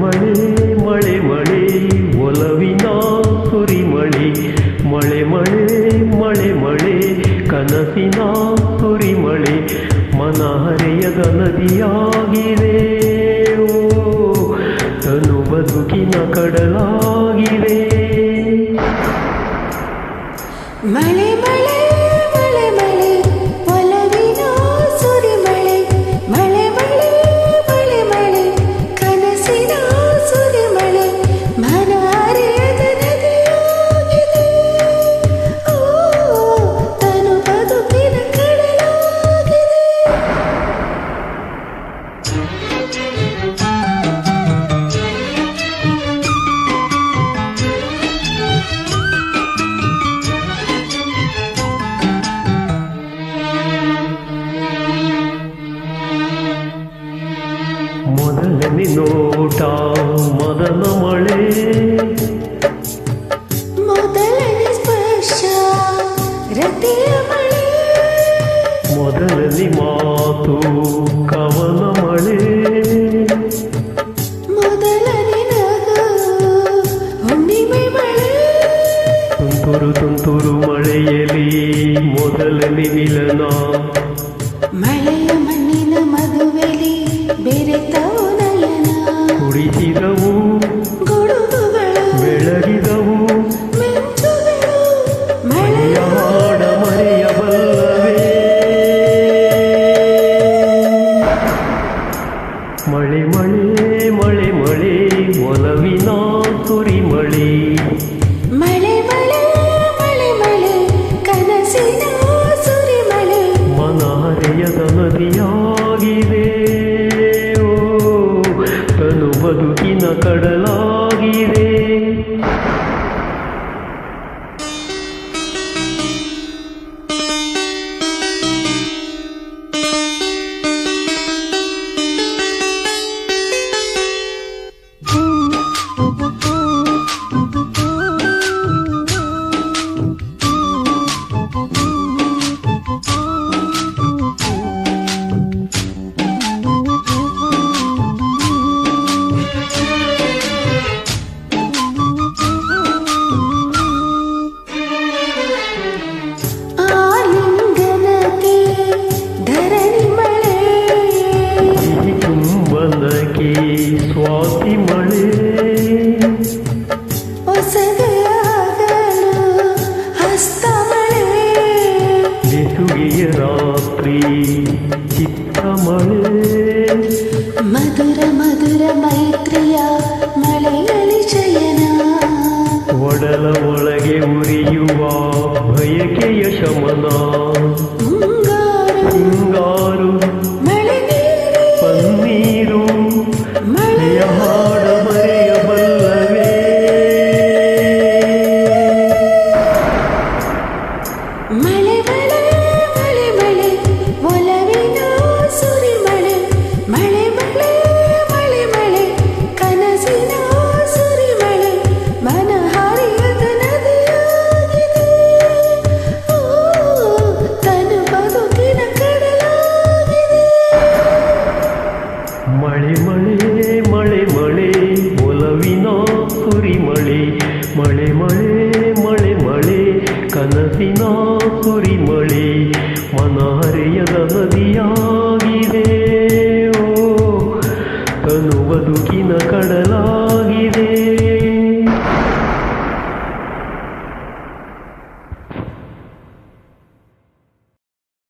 ಮಳೆ ಮಳೆ ಮಳೆ ಮಳೆ ಒಲವಿನ ಮಳೆ ಮಳೆ ಮಳೆ ಕನಸಿನ ಮಳೆ ಮನ ಹರೆಯದ ನದಿಯಾಗಿದೆ ತನು ಬದುಕಿನ ಕಡಲಾ ಮೊದಲಲಿ ಮಾತು ಕವನ ಮಳೆ ತುಂತುರು ತುಂತುರು ಮಳೆಯಲ್ಲಿ ಮೊದಲನೇ ಮಿಲನಾ ಒಲವಿನೋ ಸುರಿಮಳಿ ಮಳೆ ಮಳೆ ಮಳೆ ಮಳೆ ಕನಸಿನ ಸುರಿಮಳೆ ಮನಾರೆಯದ ನದಿಯೋ Vem aqui, eu chamo nós. மழை மழே மழை மழே உலவினோ குறிமழே மழை மழே மழை மழே ಕನಸಿನ ಸುರಿಮಳೆ ಮನಹರೆಯದ நதியாகிறே